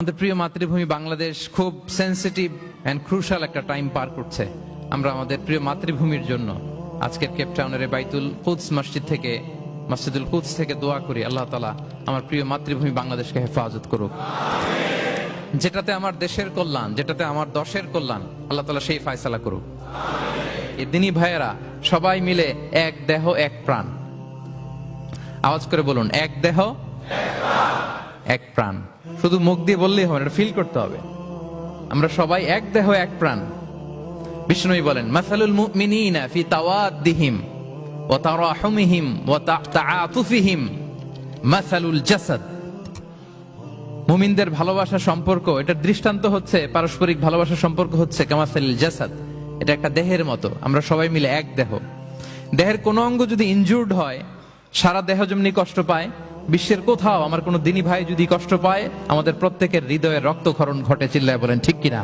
আমাদের প্রিয় মাতৃভূমি বাংলাদেশ খুব সেন্সিটিভ অ্যান্ড ক্রুশাল একটা টাইম পার করছে। আমরা আমাদের প্রিয় মাতৃভূমির জন্য আজকের কেপটাউনের বাইতুল কুদস মসজিদ থেকে, মসজিদুল কুদস থেকে দোয়া করি, আল্লাহ তালা আমার প্রিয় মাতৃভূমি বাংলাদেশকে হেফাজত করুক। যেটাতে আমার দেশের কল্যাণ, যেটাতে আমার দশের কল্যাণ, আল্লাহ তালা সেই ফায়সালা করুক। দিনী ভাইয়েরা সবাই মিলে এক দেহ, এক প্রাণ। আওয়াজ করে বলুন, এক দেহ, এক প্রাণ। শুধু মুখ দিয়ে বললেই হবে এটা ফিল করতে হবে। আমরা সবাই এক দেহ, এক প্রাণ। বিষ্ণুই বলেন, মাসালুল মুমিনিনা ফি তাওয়াদ্দিহিম ওয়া তারাহুমিহিম ওয়া তাআতুফিহিম মাসালুল জাসাদ। মুমিনদের ভালোবাসা সম্পর্ক, এটা দৃষ্টান্ত হচ্ছে, পারস্পরিক ভালোবাসা সম্পর্ক হচ্ছে কামাসালিল জাসাদ। এটা একটা দেহের মতো, আমরা সবাই মিলে এক দেহ। দেহের কোনো অঙ্গ যদি ইনজুর্ড হয়, সারা দেহ যেমনি কষ্ট পায় বিশ্বের কোথাও আমার কোনো দিনী ভাই যদি কষ্ট পায়, আমাদের প্রত্যেকের হৃদয়ে রক্তক্ষরণ ঘটে চিল্লায় বলেন, ঠিক কিনা?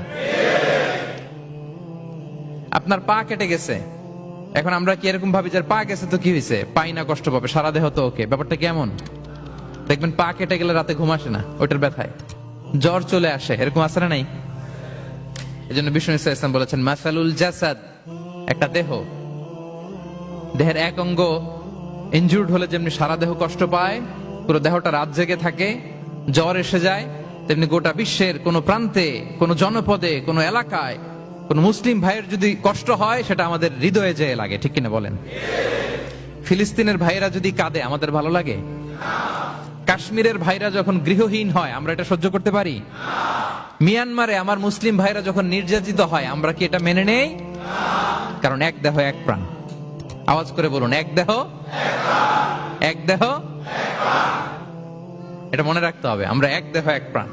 আপনার পা কেটে গেছে। এখন আমরা কি এরকম ভাবি যে পা গেছে তো কি হয়েছে? পাই না কষ্ট পাবে, সারা দেহ তো ওকে। ব্যাপারটা কেমন? দেখবেন পা কেটে গেলে রাতে ঘুম আসে না, ওইটার ব্যথায়। জ্বর চলে আসে, এরকম আসে না নাই? এই জন্য বিষ্ণু ইসা ইসলাম বলেছেন, মাসালুল জাসাদ একটা দেহ। দেহের এক অঙ্গ ইনজুর্ড হলে যেমনি সারা দেহ কষ্ট পায় পুরো দেহটা রাত জেগে থাকে, জ্বর এসে যায়, তেমনি গোটা বিশ্বের কোনো প্রান্তে, কোনো জনপদে, কোনো এলাকায়, কোনো মুসলিম ভাইয়ের যদি কষ্ট হয়, সেটা আমাদের হৃদয়ে যেয়ে লাগে, ঠিক কিনা বলেন? ফিলিস্তিনের ভাইয়েরা যদি কাঁদে, আমাদের ভালো লাগে? কাশ্মীরের ভাইরা যখন গৃহহীন হয়, আমরা এটা সহ্য করতে পারি? মিয়ানমারে আমার মুসলিম ভাইরা যখন নির্যাতিত হয়, আমরা কি এটা মেনে নেই? কারণ এক দেহ, এক প্রাণ। আওয়াজ করে বলুন, এক দেহ? এক দেহ? এটা মনে রাখতে হবে। আমরা এক দেহ এক প্রাণ।